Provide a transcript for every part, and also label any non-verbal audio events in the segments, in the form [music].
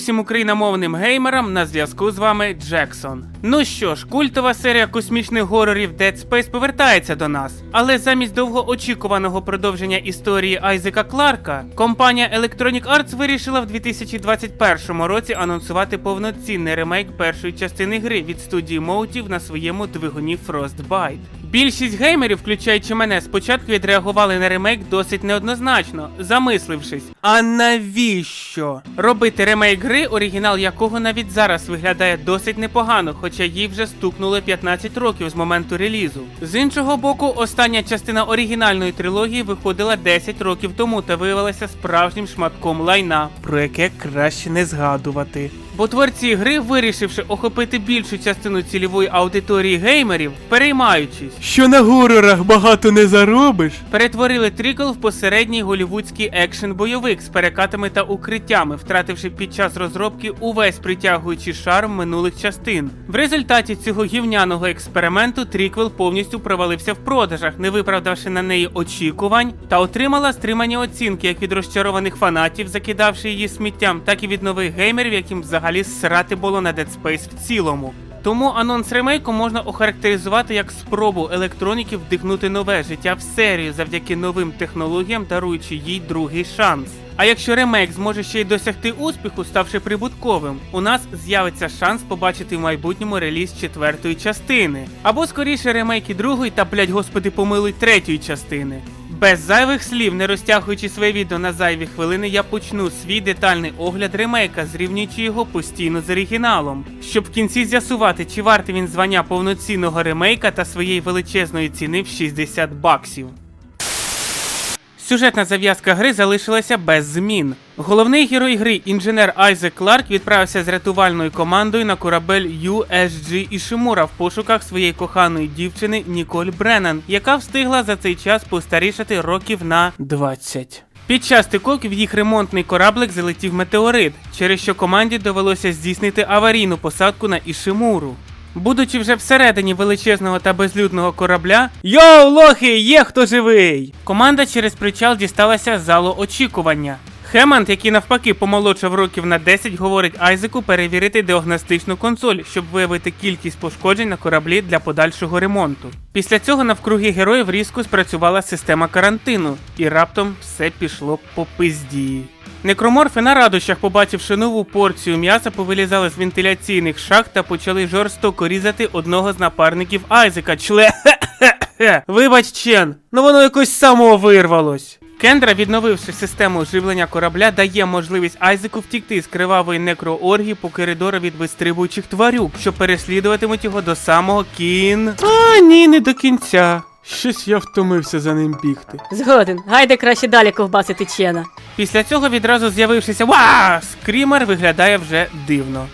Усім україномовним геймерам! На зв'язку з вами Джексон. Ну що ж, культова серія космічних горорів Dead Space повертається до нас. Але замість довгоочікуваного продовження історії Айзека Кларка, компанія Electronic Arts вирішила в 2021 році анонсувати повноцінний ремейк першої частини гри від студії Motive на своєму двигуні Frostbite. Більшість геймерів, включаючи мене, спочатку відреагували на ремейк досить неоднозначно, замислившись. А навіщо? Робити ремейк гри, оригінал якого навіть зараз виглядає досить непогано, хоча їй вже стукнули 15 років з моменту релізу. З іншого боку, остання частина оригінальної трилогії виходила 10 років тому та виявилася справжнім шматком лайна, про яке краще не згадувати. Бо творці гри, вирішивши охопити більшу частину цільової аудиторії геймерів, переймаючись, що на горорах багато не заробиш, перетворили трикл в посередній голівудський екшен-бойовик з перекатами та укриттями, втративши під час розробки увесь притягуючий шарм минулих частин. В результаті цього гівняного експерименту триквел повністю провалився в продажах, не виправдавши на неї очікувань, та отримала стримані оцінки як від розчарованих фанатів, закидавши її сміттям, так і від нових геймерів, яким взагалі срати було на Dead Space в цілому. Тому анонс ремейку можна охарактеризувати як спробу електроніків вдихнути нове життя в серію завдяки новим технологіям, даруючи їй другий шанс. А якщо ремейк зможе ще й досягти успіху, ставши прибутковим, у нас з'явиться шанс побачити в майбутньому реліз четвертої частини, або скоріше ремейки другої та, блять, господи, помилуй третьої частини. Без зайвих слів, не розтягуючи своє відео на зайві хвилини, я почну свій детальний огляд ремейка, зрівнюючи його постійно з оригіналом, щоб в кінці з'ясувати, чи вартий він звання повноцінного ремейка та своєї величезної ціни в 60 баксів. Сюжетна зав'язка гри залишилася без змін. Головний герой гри, інженер Айзек Кларк, відправився з рятувальною командою на корабель USG Ішимура в пошуках своєї коханої дівчини Ніколь Бреннан, яка встигла за цей час постарішати років на 20. Під час стикок в їх ремонтний кораблик залетів метеорит, через що команді довелося здійснити аварійну посадку на Ішимуру. Будучи вже всередині величезного та безлюдного корабля, Йоу, лохи, є хто живий! Команда через причал дісталася з залу очікування. Хеманд, який навпаки помолодшав років на 10, говорить Айзеку перевірити діагностичну консоль, щоб виявити кількість пошкоджень на кораблі для подальшого ремонту. Після цього навкруги героїв різко спрацювала система карантину, і раптом все пішло по пизді. Некроморфи на радощах, побачивши нову порцію м'яса, повилізали з вентиляційних шахт та почали жорстоко різати одного з напарників Айзека. Чле. [coughs] Вибач, Чен, ну воно якось само вирвалось. Кендра, відновивши систему живлення корабля, дає можливість Айзеку втікти з кривавої некрооргії по коридору від вистрибуючих тварюк, що переслідуватимуть його до самого кін. А, ні, не до кінця. Щось я втомився за ним бігти. Згоден, гайде краще далі ковбасити чена. Після цього відразу з'явившися ва! Скрімер виглядає вже дивно.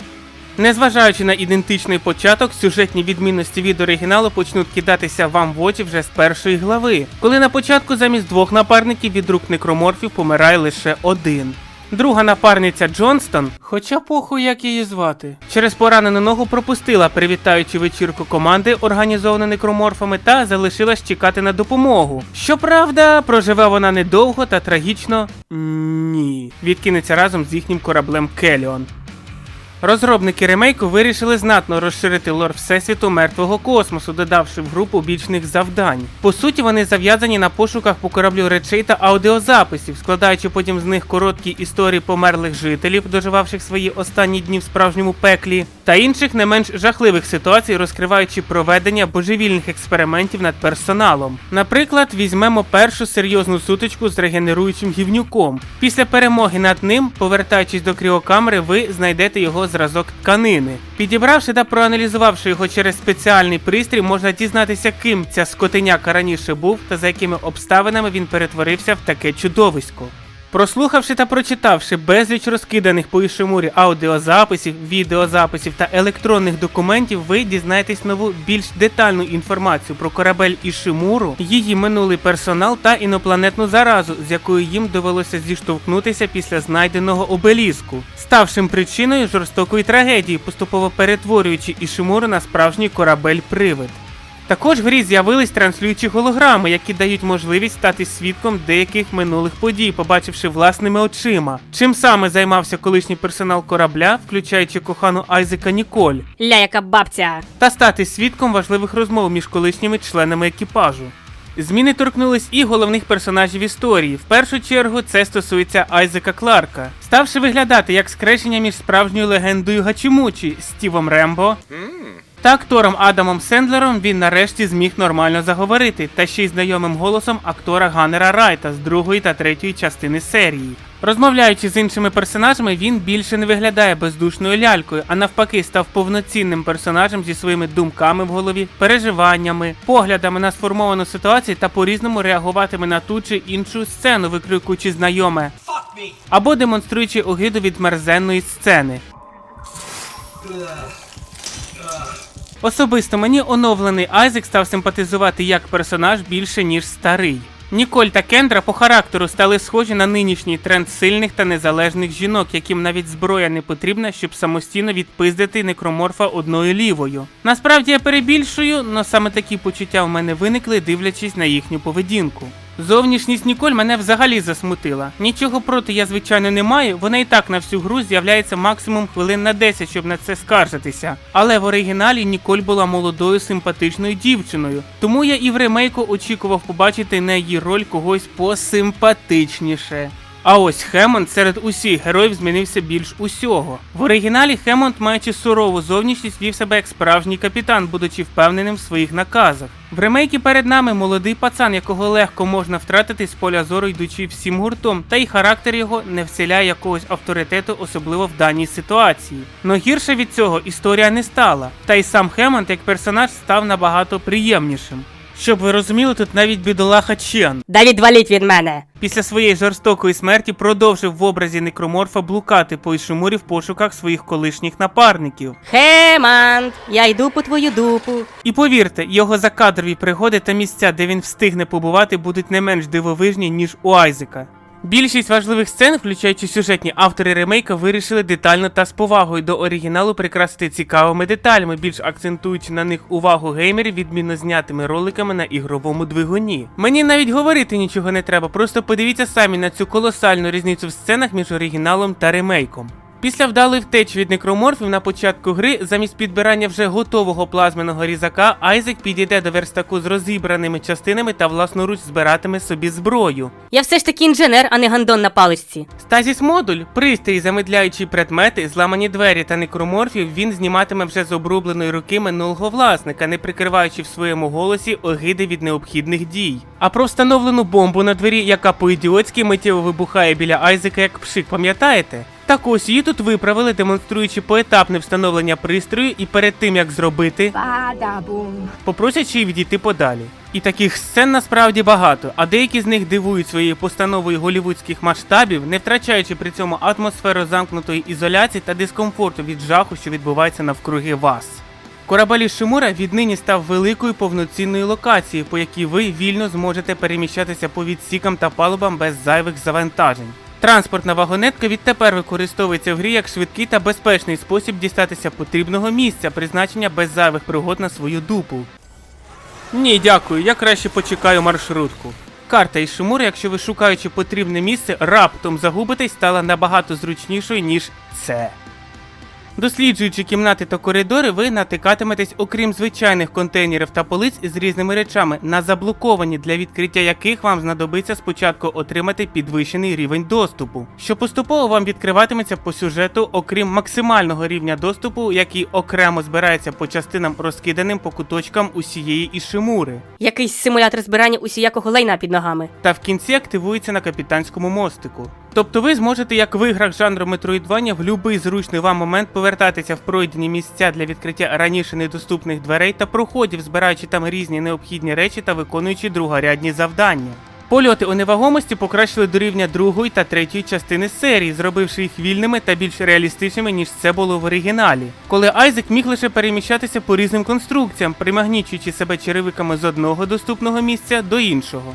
Незважаючи на ідентичний початок, сюжетні відмінності від оригіналу почнуть кидатися вам в очі вже з першої глави, коли на початку замість двох напарників від рук некроморфів помирає лише один. Друга напарниця Джонстон, хоча похуй як її звати, через поранену ногу пропустила, привітаючи вечірку команди, організовану некроморфами, та залишилась чекати на допомогу. Щоправда, проживе вона недовго та трагічно ні. Відкинеться разом з їхнім кораблем Келіон. Розробники ремейку вирішили знатно розширити лор всесвіту мертвого космосу, додавши в групу бічних завдань. По суті, вони зав'язані на пошуках по кораблю речей та аудіозаписів, складаючи потім з них короткі історії померлих жителів, доживавших свої останні дні в справжньому пеклі, та інших не менш жахливих ситуацій, розкриваючи проведення божевільних експериментів над персоналом. Наприклад, візьмемо першу серйозну сутичку з регенеруючим гівнюком. Після перемоги над ним, повертаючись до кріокамери, ви знайдете його зразок тканини. Підібравши та проаналізувавши його через спеціальний пристрій, можна дізнатися, ким ця скотиняка раніше був та за якими обставинами він перетворився в таке чудовисько. Прослухавши та прочитавши безліч розкиданих по Ішимурі аудіозаписів, відеозаписів та електронних документів, ви дізнаєтесь нову більш детальну інформацію про корабель Ішимуру, її минулий персонал та інопланетну заразу, з якою їм довелося зіштовхнутися після знайденого обеліску, ставшим причиною жорстокої трагедії, поступово перетворюючи Ішимуру на справжній корабель-привид. Також в грі з'явились транслюючі голограми, які дають можливість стати свідком деяких минулих подій, побачивши власними очима. Чим саме займався колишній персонал корабля, включаючи кохану Айзека Ніколь, Ля, яка бабця. та стати свідком важливих розмов між колишніми членами екіпажу. Зміни торкнулись і головних персонажів історії. В першу чергу це стосується Айзека Кларка, ставши виглядати як скрещення між справжньою легендою Гачимучі Стівом Рембо та актором Адамом Сендлером він нарешті зміг нормально заговорити, та ще й знайомим голосом актора Ганнера Райта з другої та третьої частини серії. Розмовляючи з іншими персонажами, він більше не виглядає бездушною лялькою, а навпаки став повноцінним персонажем зі своїми думками в голові, переживаннями, поглядами на сформовану ситуацію та по-різному реагуватиме на ту чи іншу сцену, викрикуючи знайоме або демонструючи огиду від мерзенної сцени. Особисто мені оновлений Айзек став симпатизувати як персонаж більше, ніж старий. Ніколь та Кендра по характеру стали схожі на нинішній тренд сильних та незалежних жінок, яким навіть зброя не потрібна, щоб самостійно відпиздити некроморфа одною лівою. Насправді я перебільшую, але саме такі почуття в мене виникли, дивлячись на їхню поведінку. Зовнішність Ніколь мене взагалі засмутила. Нічого проти я, звичайно, не маю. Вона і так на всю гру з'являється максимум хвилин на 10, щоб на це скаржитися. Але в оригіналі Ніколь була молодою симпатичною дівчиною. Тому я і в ремейку очікував побачити на її роль когось посимпатичніше. А ось Хемонд серед усіх героїв змінився більш усього. В оригіналі Хемонд, маючи сурову зовнішність, вів себе як справжній капітан, будучи впевненим в своїх наказах. В ремейкі перед нами молодий пацан, якого легко можна втратити з поля зору, йдучи всім гуртом, та й характер його не вселяє якогось авторитету, особливо в даній ситуації. Но гірше від цього історія не стала, та й сам Хемонд як персонаж став набагато приємнішим. Щоб ви розуміли, тут навіть бідолаха Чен. Да відваліть від мене. Після своєї жорстокої смерті продовжив в образі некроморфа блукати по Ішимурі в пошуках своїх колишніх напарників. Хеманд, я йду по твою дупу. І повірте, його закадрові пригоди та місця, де він встигне побувати, будуть не менш дивовижні, ніж у Айзека. Більшість важливих сцен, включаючи сюжетні автори ремейка, вирішили детально та з повагою до оригіналу прикрасити цікавими деталями, більш акцентуючи на них увагу геймерів відмінно знятими роликами на ігровому двигуні. Мені навіть говорити нічого не треба, просто подивіться самі на цю колосальну різницю в сценах між оригіналом та ремейком. Після вдалої втечі від некроморфів на початку гри, замість підбирання вже готового плазменого різака, Айзек підійде до верстаку з розібраними частинами та власноруч збиратиме собі зброю. Я все ж таки інженер, а не гандон на паличці. Стазіс модуль, пристрій, замедляючи предмети, зламані двері та некроморфів, він зніматиме вже з обрубленої руки минулого власника, не прикриваючи в своєму голосі огиди від необхідних дій. А про встановлену бомбу на двері, яка по-ідіотськи миттєво вибухає біля Айзека як пшик, пам'ятаєте? Так ось її тут виправили, демонструючи поетапне встановлення пристрою, і перед тим як зробити, попросячи її відійти подалі. І таких сцен насправді багато, а деякі з них дивують своєю постановою голівудських масштабів, не втрачаючи при цьому атмосферу замкнутої ізоляції та дискомфорту від жаху, що відбувається навкруги вас. Корабель Шимура віднині став великою повноцінною локацією, по якій ви вільно зможете переміщатися по відсікам та палубам без зайвих завантажень. Транспортна вагонетка відтепер використовується в грі як швидкий та безпечний спосіб дістатися потрібного місця, призначення без зайвих пригод на свою дупу. Ні, дякую, я краще почекаю маршрутку. Карта із Шимури, якщо ви шукаючи потрібне місце, раптом загубитесь, стала набагато зручнішою, ніж це. Досліджуючи кімнати та коридори, ви натикатиметесь, окрім звичайних контейнерів та полиць з різними речами, на заблоковані, для відкриття яких вам знадобиться спочатку отримати підвищений рівень доступу, що поступово вам відкриватиметься по сюжету, окрім максимального рівня доступу, який окремо збирається по частинам розкиданим по куточкам усієї Ішимури. Якийсь симулятор збирання усіякого лайна під ногами. Та в кінці активується на капітанському мостику. Тобто ви зможете, як в іграх жанру Metroidvania, в будь-який зручний вам момент повертатися в пройдені місця для відкриття раніше недоступних дверей та проходів, збираючи там різні необхідні речі та виконуючи другорядні завдання. Польоти у невагомості покращили до рівня другої та третьої частини серії, зробивши їх вільними та більш реалістичними, ніж це було в оригіналі. Коли Айзек міг лише переміщатися по різним конструкціям, примагнічуючи себе черевиками з одного доступного місця до іншого.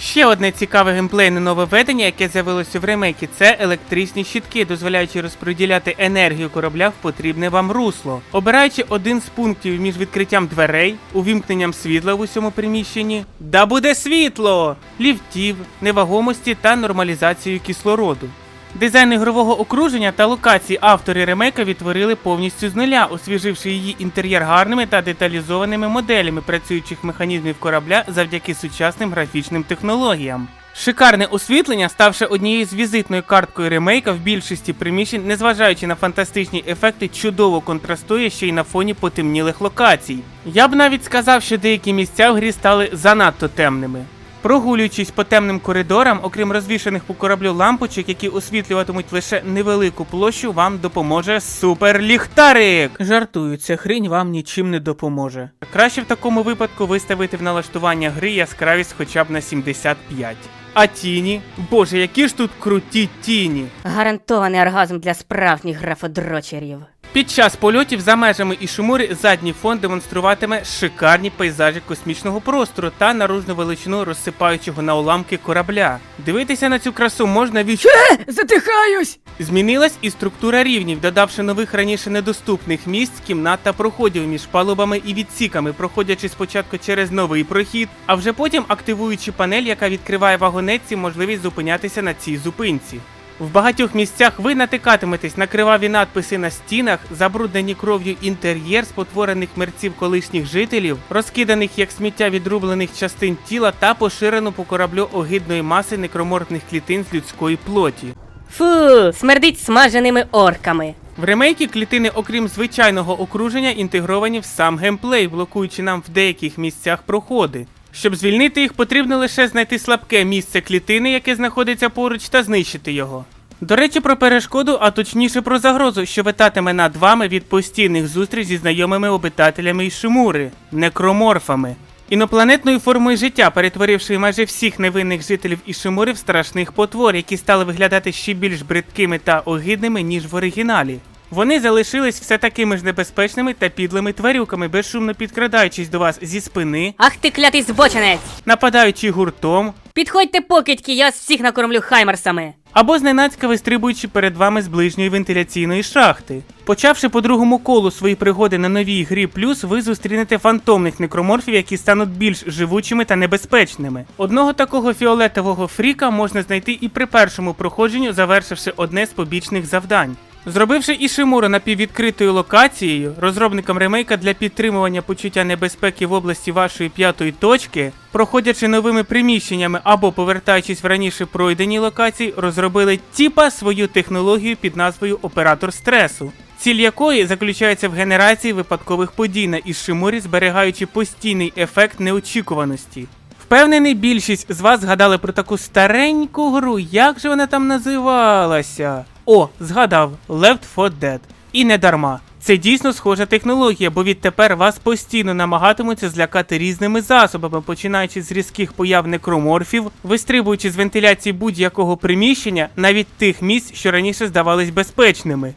Ще одне цікаве геймплейне нововведення, яке з'явилося в ремейкі, це електричні щитки, дозволяючи розподіляти енергію корабля в потрібне вам русло. Обираючи один з пунктів між відкриттям дверей, увімкненням світла в усьому приміщенні, да буде світло! Ліфтів, невагомості та нормалізацією кислороду. Дизайн ігрового окруження та локації автори ремейка відтворили повністю з нуля, освіживши її інтер'єр гарними та деталізованими моделями працюючих механізмів корабля завдяки сучасним графічним технологіям. Шикарне освітлення, ставши однією з візитною карткою ремейка в більшості приміщень, незважаючи на фантастичні ефекти, чудово контрастує ще й на фоні потемнілих локацій. Я б навіть сказав, що деякі місця в грі стали занадто темними. Прогулюючись по темним коридорам, окрім розвішаних по кораблю лампочок, які освітлюватимуть лише невелику площу, вам допоможе суперліхтарик. Жартую, ця хрінь вам нічим не допоможе. Краще в такому випадку виставити в налаштування гри яскравість хоча б на 75. А тіні? Боже, які ж тут круті тіні! Гарантований оргазм для справжніх графодрочерів. Під час польотів за межами Ішимури задній фон демонструватиме шикарні пейзажі космічного простору та наружну величину розсипаючого на уламки корабля. Дивитися на цю красу можна від... Затихаюсь! Змінилась і структура рівнів, додавши нових раніше недоступних місць, кімнат та проходів між палубами і відсіками, проходячи спочатку через новий прохід, а вже потім активуючи панель, яка відкриває вагонетці можливість зупинятися на цій зупинці. В багатьох місцях ви натикатиметесь на криваві надписи на стінах, забруднені кров'ю інтер'єр спотворених мерців колишніх жителів, розкиданих як сміття відрублених частин тіла та поширену по кораблю огидної маси некроморфних клітин з людської плоті. Фу, смердить смаженими орками. В ремейкі клітини, окрім звичайного окруження, інтегровані в сам геймплей, блокуючи нам в деяких місцях проходи. Щоб звільнити їх, потрібно лише знайти слабке місце клітини, яке знаходиться поруч, та знищити його. До речі, про перешкоду, а точніше про загрозу, що витатиме над вами від постійних зустріч зі знайомими обитателями Ішимури – некроморфами. Інопланетною формою життя, перетворивши майже всіх невинних жителів Ішимури в страшних потвор, які стали виглядати ще більш бридкими та огидними, ніж в оригіналі. Вони залишились все такими ж небезпечними та підлими тварюками, безшумно підкрадаючись до вас зі спини, Ах ти клятий збочинець! нападаючи гуртом, Підходьте покидьки, я вас всіх накормлю хаймерсами. або зненацька вистрибуючи перед вами з ближньої вентиляційної шахти. Почавши по другому колу свої пригоди на новій грі плюс, ви зустрінете фантомних некроморфів, які стануть більш живучими та небезпечними. Одного такого фіолетового фріка можна знайти і при першому проходженню, завершивши одне з побічних завдань. Зробивши Ішимуру напіввідкритою локацією, розробникам ремейка для підтримування почуття небезпеки в області вашої п'ятої точки, проходячи новими приміщеннями або повертаючись в раніше пройдені локації, розробили тіпа свою технологію під назвою Оператор стресу. Ціль якої заключається в генерації випадкових подій на Ішимурі, зберігаючи постійний ефект неочікуваності. Впевнений, більшість з вас згадали про таку стареньку гру, як же вона там називалася? О, згадав Left 4 Dead. І не дарма. Це дійсно схожа технологія, бо відтепер вас постійно намагатимуться злякати різними засобами, починаючи з різких появ некроморфів, вистрибуючи з вентиляції будь-якого приміщення, навіть тих місць, що раніше здавались безпечними.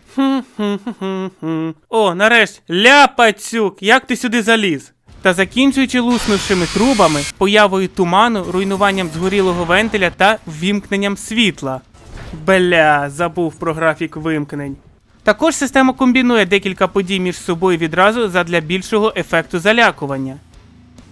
О, нарешті, ляпацюк, як ти сюди заліз? Та закінчуючи луснувшими трубами, появою туману, руйнуванням згорілого вентиля та ввімкненням світла. Бля, забув про графік вимкнень. Також система комбінує декілька подій між собою відразу задля більшого ефекту залякування.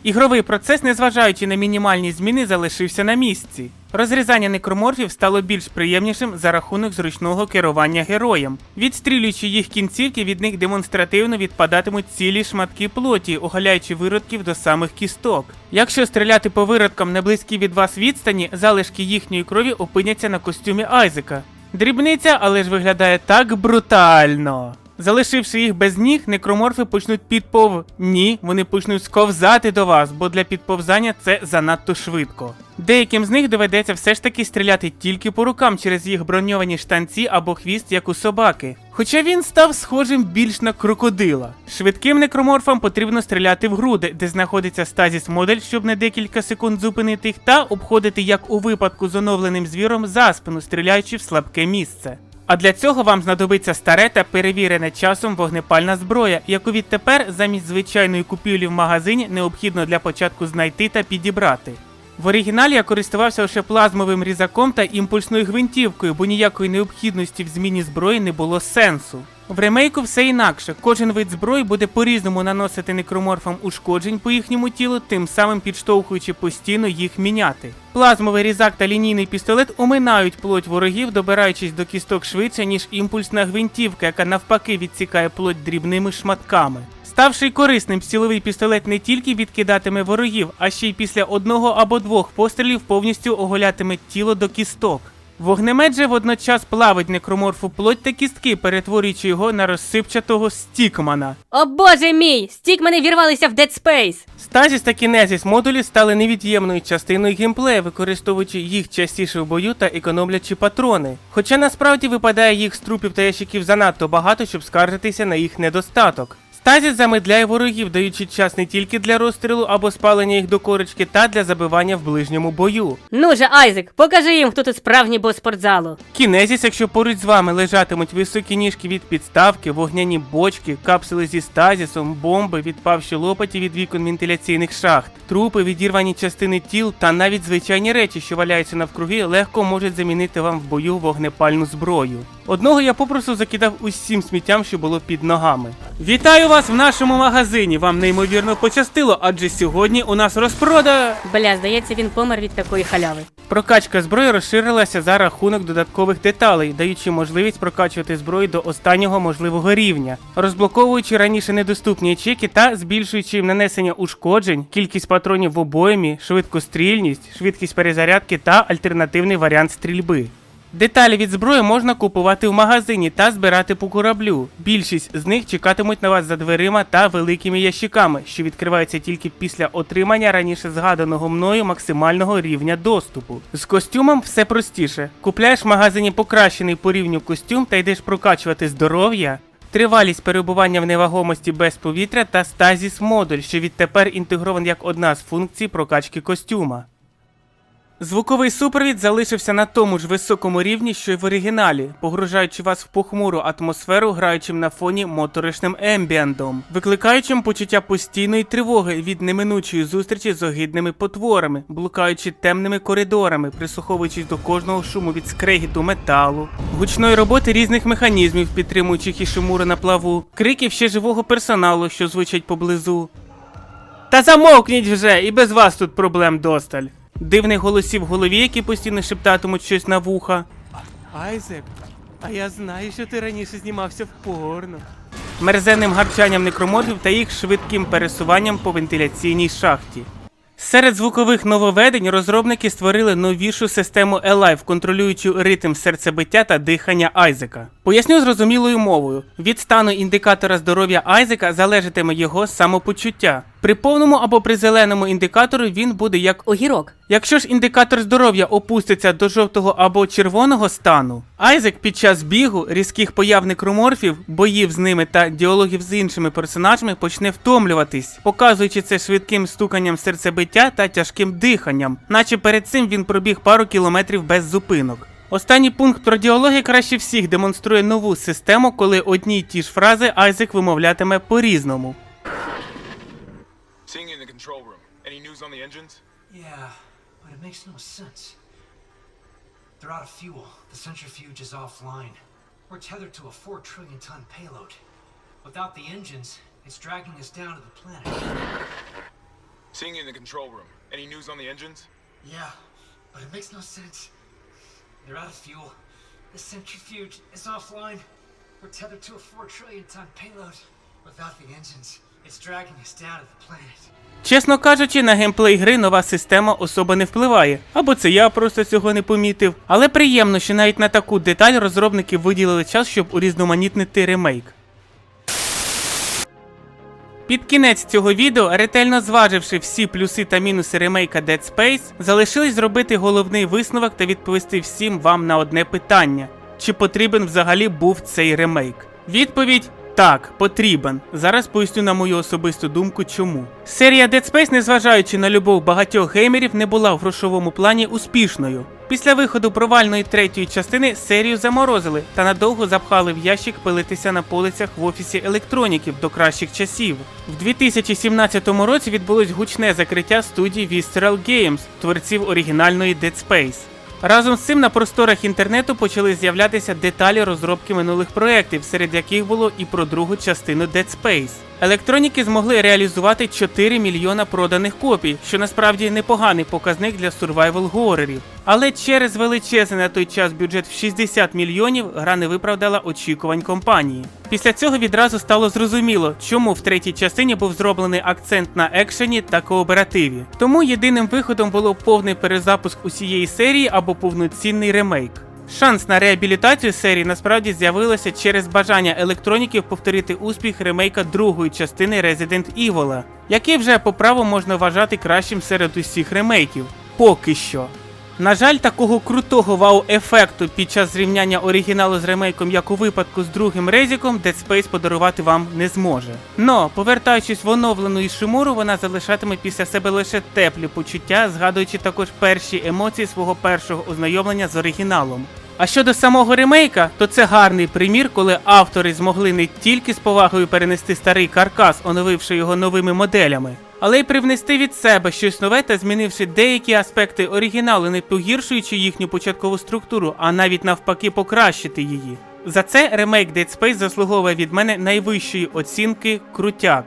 Ігровий процес, незважаючи на мінімальні зміни, залишився на місці. Розрізання некроморфів стало більш приємнішим за рахунок зручного керування героєм. Відстрілюючи їх кінцівки, від них демонстративно відпадатимуть цілі шматки плоті, оголяючи виродків до самих кісток. Якщо стріляти по виродкам на близькій від вас відстані, залишки їхньої крові опиняться на костюмі Айзека. Дрібниця, але ж виглядає так брутально. Залишивши їх без ніг, некроморфи почнуть підпов. Ні, вони почнуть сковзати до вас, бо для підповзання це занадто швидко. Деяким з них доведеться все ж таки стріляти тільки по рукам через їх броньовані штанці або хвіст, як у собаки. Хоча він став схожим більш на крокодила. Швидким некроморфам потрібно стріляти в груди, де знаходиться стазіс модель, щоб на декілька секунд зупинити їх, та обходити як у випадку з оновленим звіром за спину, стріляючи в слабке місце. А для цього вам знадобиться старе та перевірене часом вогнепальна зброя, яку відтепер замість звичайної купівлі в магазині необхідно для початку знайти та підібрати. В оригіналі я користувався лише плазмовим різаком та імпульсною гвинтівкою, бо ніякої необхідності в зміні зброї не було сенсу. В ремейку все інакше. Кожен вид зброї буде по-різному наносити некроморфам ушкоджень по їхньому тілу, тим самим підштовхуючи постійно їх міняти. Плазмовий різак та лінійний пістолет оминають плоть ворогів, добираючись до кісток швидше, ніж імпульсна гвинтівка, яка навпаки відсікає плоть дрібними шматками. Ставши корисним, стіловий пістолет не тільки відкидатиме ворогів, а ще й після одного або двох пострілів повністю оголятиме тіло до кісток. Вогнемет же водночас плавить некроморфу плоть та кістки, перетворюючи його на розсипчатого стікмана. О боже мій! Стікмани вірвалися в Dead Space! Стазіс та кінезіс модулі стали невід'ємною частиною геймплею, використовуючи їх частіше в бою та економлячи патрони. Хоча насправді випадає їх з трупів та ящиків занадто багато, щоб скаржитися на їх недостаток. Стазіс замедляє ворогів, даючи час не тільки для розстрілу або спалення їх до корочки, та для забивання в ближньому бою. Ну же, Айзек, покажи їм, хто тут справжній бос спортзалу. Кінезіс, якщо поруч з вами лежатимуть високі ніжки від підставки, вогняні бочки, капсули зі стазісом, бомби, відпавші лопаті від вікон вентиляційних шахт, трупи, відірвані частини тіл та навіть звичайні речі, що валяються навкруги, легко можуть замінити вам в бою вогнепальну зброю. Одного я попросту закидав усім сміттям, що було під ногами. Вітаю вас в нашому магазині. Вам неймовірно пощастило, адже сьогодні у нас розпрода. Бля, здається, він помер від такої халяви. Прокачка зброї розширилася за рахунок додаткових деталей, даючи можливість прокачувати зброю до останнього можливого рівня, розблоковуючи раніше недоступні ячейки та збільшуючи їм нанесення ушкоджень, кількість патронів в обоймі, швидкострільність, швидкість перезарядки та альтернативний варіант стрільби. Деталі від зброї можна купувати в магазині та збирати по кораблю. Більшість з них чекатимуть на вас за дверима та великими ящиками, що відкриваються тільки після отримання раніше згаданого мною максимального рівня доступу. З костюмом все простіше. Купляєш в магазині покращений по рівню костюм та йдеш прокачувати здоров'я. Тривалість перебування в невагомості без повітря та стазіс модуль, що відтепер інтегрований як одна з функцій прокачки костюма. Звуковий супровід залишився на тому ж високому рівні, що й в оригіналі, погружаючи вас в похмуру атмосферу, граючим на фоні моторошним ембіандом, викликаючим почуття постійної тривоги від неминучої зустрічі з огидними потворами, блукаючи темними коридорами, прислуховуючись до кожного шуму від скрегіту металу, гучної роботи різних механізмів, підтримуючих ішимуру на плаву, криків ще живого персоналу, що звучать поблизу, та замовкніть вже, і без вас тут проблем досталь. Дивних голосів в голові, які постійно шептатимуть щось на вуха. Айзек, а я знаю, що ти раніше знімався в порно. Мерзенним гарчанням некроморфів та їх швидким пересуванням по вентиляційній шахті. Серед звукових нововведень розробники створили новішу систему Alive, контролюючу ритм серцебиття та дихання Айзека. Поясню зрозумілою мовою: від стану індикатора здоров'я Айзека залежатиме його самопочуття. При повному або при зеленому індикатору він буде як Огірок. Якщо ж індикатор здоров'я опуститься до жовтого або червоного стану, Айзек під час бігу, різких появ некроморфів, боїв з ними та діалогів з іншими персонажами почне втомлюватись, показуючи це швидким стуканням серцебиття та тяжким диханням, наче перед цим він пробіг пару кілометрів без зупинок. Останній пункт про діалоги краще всіх демонструє нову систему, коли одні й ті ж фрази Айзек вимовлятиме по-різному. Seeing On the engines? Yeah, but it makes no sense. They're out of fuel. The centrifuge is offline. We're tethered to a 4 trillion ton payload. Without the engines, it's dragging us down to the planet. Seeing you in the control room. Any news on the engines? Yeah, but it makes no sense. They're out of fuel. The centrifuge is offline. We're tethered to a 4 trillion ton payload. Чесно кажучи, на геймплей гри нова система особо не впливає, або це я просто цього не помітив. Але приємно, що навіть на таку деталь розробники виділили час, щоб урізноманітнити ремейк. Під кінець цього відео, ретельно зваживши всі плюси та мінуси ремейка Dead Space, залишилось зробити головний висновок та відповісти всім вам на одне питання: чи потрібен взагалі був цей ремейк? Відповідь так, потрібен. Зараз поясню на мою особисту думку, чому. Серія Dead Space, незважаючи на любов багатьох геймерів, не була в грошовому плані успішною. Після виходу провальної третьої частини серію заморозили та надовго запхали в ящик пилитися на полицях в офісі електроніків до кращих часів. В 2017 році відбулось гучне закриття студії Visceral Games, творців оригінальної Dead Space. Разом з цим на просторах інтернету почали з'являтися деталі розробки минулих проєктів, серед яких було і про другу частину Dead Space. Електроніки змогли реалізувати 4 мільйона проданих копій, що насправді непоганий показник для сурвайвал горорів. Але через величезний на той час бюджет в 60 мільйонів гра не виправдала очікувань компанії. Після цього відразу стало зрозуміло, чому в третій частині був зроблений акцент на екшені та кооперативі. Тому єдиним виходом було повний перезапуск усієї серії або повноцінний ремейк. Шанс на реабілітацію серії насправді з'явилося через бажання електроніків повторити успіх ремейка другої частини Resident Evil, який вже по праву можна вважати кращим серед усіх ремейків. Поки що. На жаль, такого крутого вау-ефекту під час зрівняння оригіналу з ремейком, як у випадку з другим резіком, Dead Space подарувати вам не зможе. Но, повертаючись в оновлену Ішимуру, вона залишатиме після себе лише теплі почуття, згадуючи також перші емоції свого першого ознайомлення з оригіналом. А щодо самого ремейка, то це гарний примір, коли автори змогли не тільки з повагою перенести старий каркас, оновивши його новими моделями, але й привнести від себе щось нове та змінивши деякі аспекти оригіналу, не погіршуючи їхню початкову структуру, а навіть навпаки покращити її. За це ремейк Dead Space заслуговує від мене найвищої оцінки крутяк.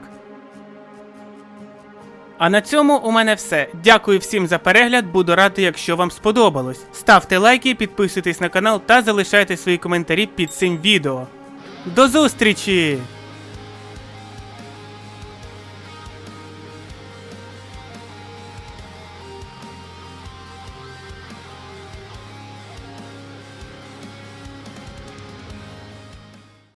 А на цьому у мене все. Дякую всім за перегляд. Буду радий, якщо вам сподобалось. Ставте лайки, підписуйтесь на канал та залишайте свої коментарі під цим відео. До зустрічі!